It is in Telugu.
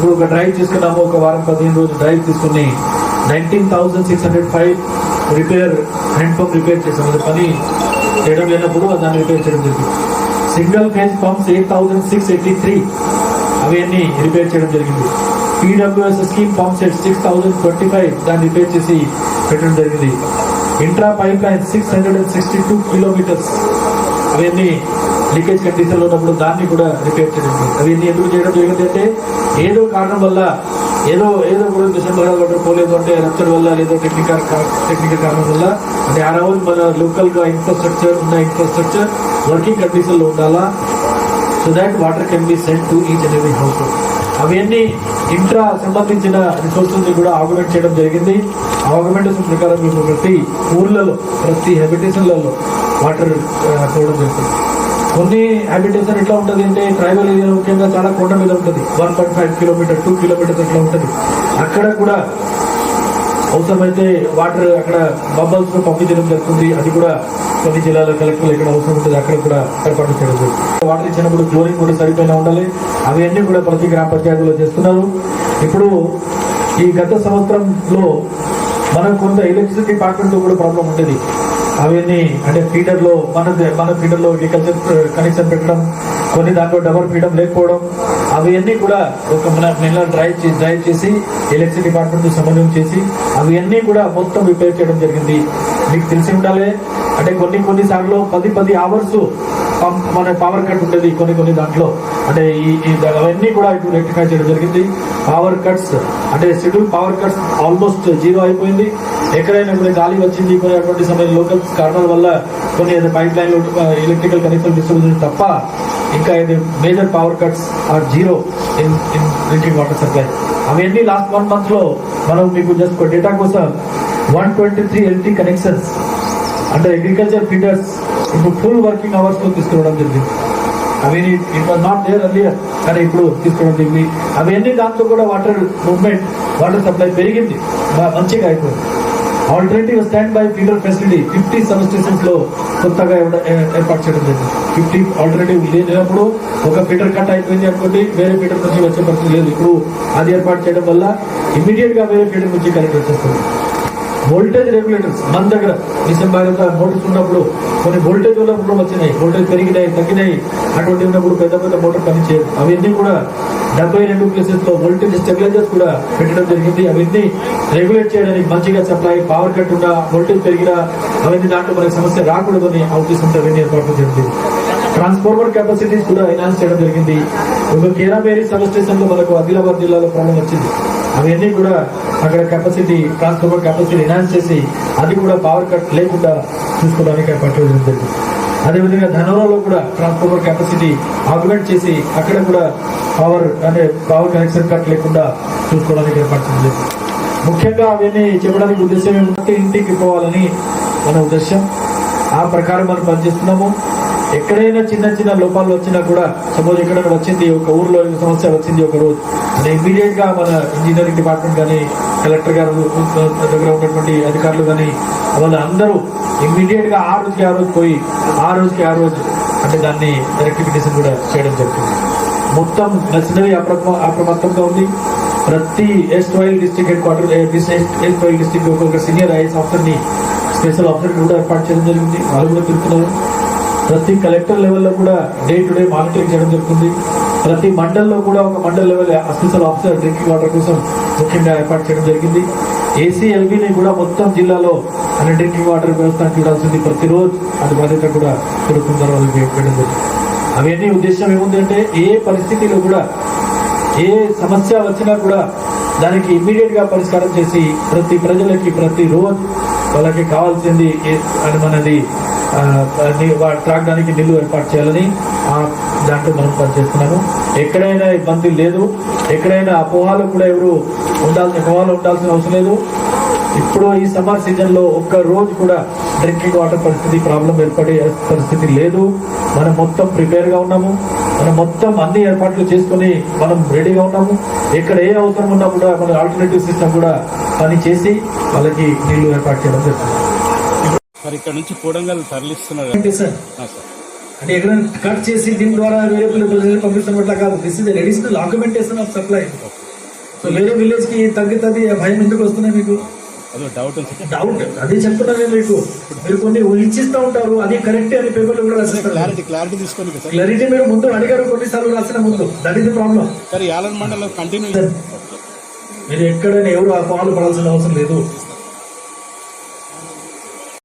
అప్పుడు ఒక డ్రైవ్ తీసుకున్నాము ఒక వారం పదిహేను రోజులు డ్రైవ్ తీసుకుని nineteen thousand six hundred five repair hand pump repair చేసాం అది పని చేయడం లేనప్పుడు దాన్ని రిపేర్ చేయడం జరిగింది. Single phase pumps eight thousand six eighty three అవన్నీ రిపేర్ చేయడం జరిగింది. PWS scheme pump set six thousand twenty five దాన్ని రిపేర్ చేసి పెట్టడం జరిగింది. Intra pipe line six hundred and sixty two kilometers అవన్నీ లీకేజ్ కండిషన్లో ఉన్నప్పుడు దాన్ని కూడా రిపేర్ చేయడం. అది ఎందుకు చేయడం జరిగింది అంటే ఏదో కారణం వల్ల ఏదో ఏదో కూడా డిసెంబర్ వాటర్ పోలేదు అంటే రప్చర్ వల్ల లేదో టెక్నికల్ టెక్నికల్ కారణం వల్ల అంటే ఆ రోజు మన లోకల్గా ఇన్ఫ్రాస్ట్రక్చర్ ఉన్న ఇన్ఫ్రాస్ట్రక్చర్ వర్కింగ్ కండిషన్లో ఉండాలా? So that water can be send to each and every house అవన్నీ ఇంట్రా సంబంధించిన రిసోర్సెస్ని కూడా ఆగ్మెంట్ చేయడం జరిగింది. ఆగ్మెంటేషన్ ప్రకారం ఇప్పుడు ప్రతి ఊర్లలో ప్రతి హెబిటేషన్లలో వాటర్ uh, పోవడం జరుగుతుంది. కొన్ని హ్యాబిటేషన్ ఎట్లా ఉంటుంది అంటే ట్రైబల్ ఏరియా ముఖ్యంగా చాలా కొండ మీద ఉంటుంది. One point five kilometer two kilometers అట్లా ఉంటుంది. అక్కడ కూడా అవసరమైతే వాటర్ అక్కడ బబ్బల్స్ పంపించడం జరుగుతుంది. అది కూడా కొన్ని జిల్లాలో కలెక్టర్లు ఎక్కడ అవసరం ఉంటుంది అక్కడ కూడా ఏర్పాటు చేయడం జరుగుతుంది. వాటర్ ఇచ్చినప్పుడు క్లోరింగ్ కూడా సరిపోయినా ఉండాలి. అవన్నీ కూడా ప్రతి గ్రామ పంచాయతీలో చేస్తున్నారు. ఇప్పుడు ఈ గత సంవత్సరంలో మనం కొంత ఎలక్ట్రిసిటీ డిపార్ట్మెంట్తో కూడా ప్రాబ్లం ఉండేది. అవన్నీ అంటే ఫీడర్లో మన మన ఫీడర్లో అగ్రికల్చర్ కనెక్షన్ పెట్టడం కొన్ని దాంట్లో డబల్ ఫీడర్ లేకపోవడం అవన్నీ కూడా ఒక మన నెల డ్రైవ్ చేసి డ్రైవ్ చేసి ఎలక్ట్రిసిటీ డిపార్ట్మెంట్తో సమన్వయం చేసి అవన్నీ కూడా మొత్తం రిపేర్ చేయడం జరిగింది. మీకు తెలిసి ఉండాలి అంటే కొన్ని కొన్ని సార్లు పది పది అవర్స్ మన పవర్ కట్ ఉంటుంది కొన్ని కొన్ని దాంట్లో. అంటే ఈ అవన్నీ కూడా ఇప్పుడు రెక్టిఫై చేయడం జరిగింది. పవర్ కట్స్ అంటే schedule power cuts almost zero అయిపోయింది. ఎక్కడైనా కొన్ని గాలి వచ్చింది కొన్ని అటువంటి సమయం లోకల్ కారణాల వల్ల కొన్ని pipe line electrical connection distribution తప్ప ఇంకా ఇది major power cuts are zero in in drinking water supply అవన్నీ లాస్ట్ వన్ మంత్లో మనం మీకు జస్ట్ డేటా కోసం one twenty three LT connections అంటే అగ్రికల్చర్ ఫీడర్స్ ఇప్పుడు ఫుల్ వర్కింగ్ అవర్స్లో తీసుకురావడం జరిగింది. అవి it was not there earlier కానీ ఇప్పుడు తీసుకోవడం జరిగింది. అవన్నీ దాంతో కూడా వాటర్ మూవ్మెంట్ వాటర్ సప్లై పెరిగింది. మంచిగా అయిపోయింది. Alternative stand by feeder facility fifty sub స్టేషన్స్లో కొత్తగా ఏర్పాటు చేయడం జరిగింది. ఫిఫ్టీ ఆల్టర్నేటివ్ లేనప్పుడు ఒక ఫీడర్ కట్ అయిపోయింది అనుకోండి వేరే ఫీడర్ నుంచి వచ్చే పరిస్థితి లేదు. ఇప్పుడు అది ఏర్పాటు చేయడం వల్ల ఇమీడియట్గా వేరే ఫీడర్ నుంచి కరెక్ట్ వచ్చేస్తుంది. వోల్టేజ్ రెగ్యులేటర్స్ మన దగ్గర డిసెంబర్ మోటార్స్ ఉన్నప్పుడు కొన్ని వోల్టేజ్ ఉన్నప్పుడు వచ్చినాయి. వోల్టేజ్ పెరిగినాయి తగ్గినాయి. అటువంటి ఉన్నప్పుడు పెద్ద పెద్ద మోటార్ పనిచేయదు అవన్నీ కూడా డెబ్బై రెండు ప్లేసెస్లో వోల్టేజ్ స్టెబిలైజర్స్ కూడా పెట్టడం జరిగింది. అవన్నీ రెగ్యులేట్ చేయడానికి మంచిగా సప్లై పవర్ కట్ ఉన్నా వోల్టేజ్ పెరిగినా అవన్నీ దాంట్లో మనకి సమస్య రాకూడదని అవకాశంతో అవన్నీ ఏర్పాటు జరిగింది. ట్రాన్స్ఫార్మర్ కెపాసిటీస్ కూడా ఎన్హాన్స్ చేయడం జరిగింది. ఒక కేరాబేరి సబ్ స్టేషన్లో మనకు ఆదిలాబాద్ జిల్లాలో ప్రాబ్లం వచ్చింది. అవన్నీ కూడా అక్కడ కెపాసిటీ ట్రాన్స్ఫార్మర్ కెపాసిటీ ఎన్హాన్స్ చేసి అది కూడా పవర్ కట్ లేకుండా చూసుకోవడానికి ఏర్పాటు జరిగింది. అదేవిధంగా ధనవరంలో కూడా ట్రాన్స్ఫార్మర్ కెపాసిటీ ఆగ్మెంట్ చేసి అక్కడ కూడా పవర్ అంటే పవర్ కనెక్షన్ కట్ లేకుండా చూసుకోవడానికి ఏర్పాటు ముఖ్యంగా అవన్నీ చెప్పడానికి ఉద్దేశం ఏమంటే ఇంటికి పోవాలని మన ఉద్దేశం. ఆ ప్రకారం మనం పనిచేస్తున్నాము. ఎక్కడైనా చిన్న చిన్న లోపాలు వచ్చినా కూడా సపోజ్ ఎక్కడైనా వచ్చింది ఒక ఊర్లో సమస్య వచ్చింది ఒక రోజు అంటే ఇమీడియట్గా మన ఇంజనీరింగ్ డిపార్ట్మెంట్ కానీ కలెక్టర్ గారు దగ్గర ఉన్నటువంటి అధికారులు కానీ వాళ్ళ అందరూ ఇమీడియట్గా ఆ రోజుకి ఆ రోజు పోయి ఆ రోజుకి ఆ రోజు అంటే దాన్ని రెక్టిఫికేషన్ కూడా చేయడం జరుగుతుంది. మొత్తం నచ్చినవి అప్రమ అప్రమత్తంగా ఉంది ప్రతి erstwhile district head quarter erstwhile district ఒక్కొక్క సీనియర్ ఐఎస్ ఆఫీసర్ని స్పెషల్ ఆఫీసర్ కూడా ఏర్పాటు చేయడం జరిగింది. వాళ్ళు కూడా తిరుగుతున్నారు. ప్రతి కలెక్టర్ లెవెల్లో కూడా డే టు డే మానిటరింగ్ చేయడం జరుగుతుంది. ప్రతి మండల్లో కూడా ఒక mandal level a special officer drinking water కోసం ముఖ్యంగా ఏర్పాటు చేయడం జరిగింది. ఏసీఎల్బీని కూడా మొత్తం జిల్లాలో అనే డ్రింకింగ్ వాటర్ వ్యవస్థ చూడాల్సింది ప్రతిరోజు. అది బాధ్యత కూడా కొడుకుంటారు వాళ్ళకి పెట్టడం జరిగింది అవన్నీ ఉద్దేశం ఏముందంటే ఏ పరిస్థితిలో కూడా ఏ సమస్య వచ్చినా కూడా దానికి ఇమ్మీడియట్గా పరిష్కారం చేసి ప్రతి ప్రజలకి ప్రతి రోజు వాళ్ళకి కావాల్సింది అని మనది త్రాగడానికి నీళ్ళు ఏర్పాటు చేయాలని ఆ దాంట్లో మనం పనిచేస్తున్నాము ఎక్కడైనా ఇబ్బంది లేదు. ఎక్కడైనా అపోహాలు కూడా ఎవరు ఉండాల్సిన అపోహాలు ఉండాల్సిన అవసరం లేదు. ఇప్పుడు ఈ సమ్మర్ సీజన్లో ఒక్క రోజు కూడా డ్రింకింగ్ వాటర్ పరిస్థితి ప్రాబ్లం ఏర్పడే పరిస్థితి లేదు. మనం మొత్తం ప్రిపేర్గా ఉన్నాము. మనం మొత్తం అన్ని ఏర్పాట్లు చేసుకొని మనం రెడీగా ఉన్నాము. ఎక్కడ ఏ అవసరం ఉన్నా కూడా మన ఆల్టర్నేటివ్ సిస్టమ్ కూడా పని చేసి వాళ్ళకి నీళ్ళు ఏర్పాటు చేయడం జరుగుతుంది. మరి ఇక్కడ నుంచి కూడంగల్ తరలిస్తున్నారు. అంటే ఎక్కడైనా కట్ చేసి దీని ద్వారా వేరే ప్రజలకు పంపిస్తున్నట్ల కాదు. This is additional augmentation of supply so వేరే విలేజ్కి తగ్గుతుంది భయం ఎందుకు వస్తున్నాయి మీకు? డౌట్ డౌట్ అది చెప్తున్నా నేను మీకు. మీరు కొన్ని ఊహించిస్తూ ఉంటారు. అది కరెక్ట్ అని పేపర్లో కూడా రాసిస్తారు క్లారిటీ క్లారిటీ తీసుకోండి క్లారిటీ మీరు ముందు అడిగారు కొన్నిసార్లు రాసిన ముందు. దట్ ఈస్ ప్రాబ్లం సార్ యాలన్ మండలం కంటిన్యూ మీరు ఎక్కడైనా ఎవరు ఆ పాలు పడాల్సిన అవసరం లేదు.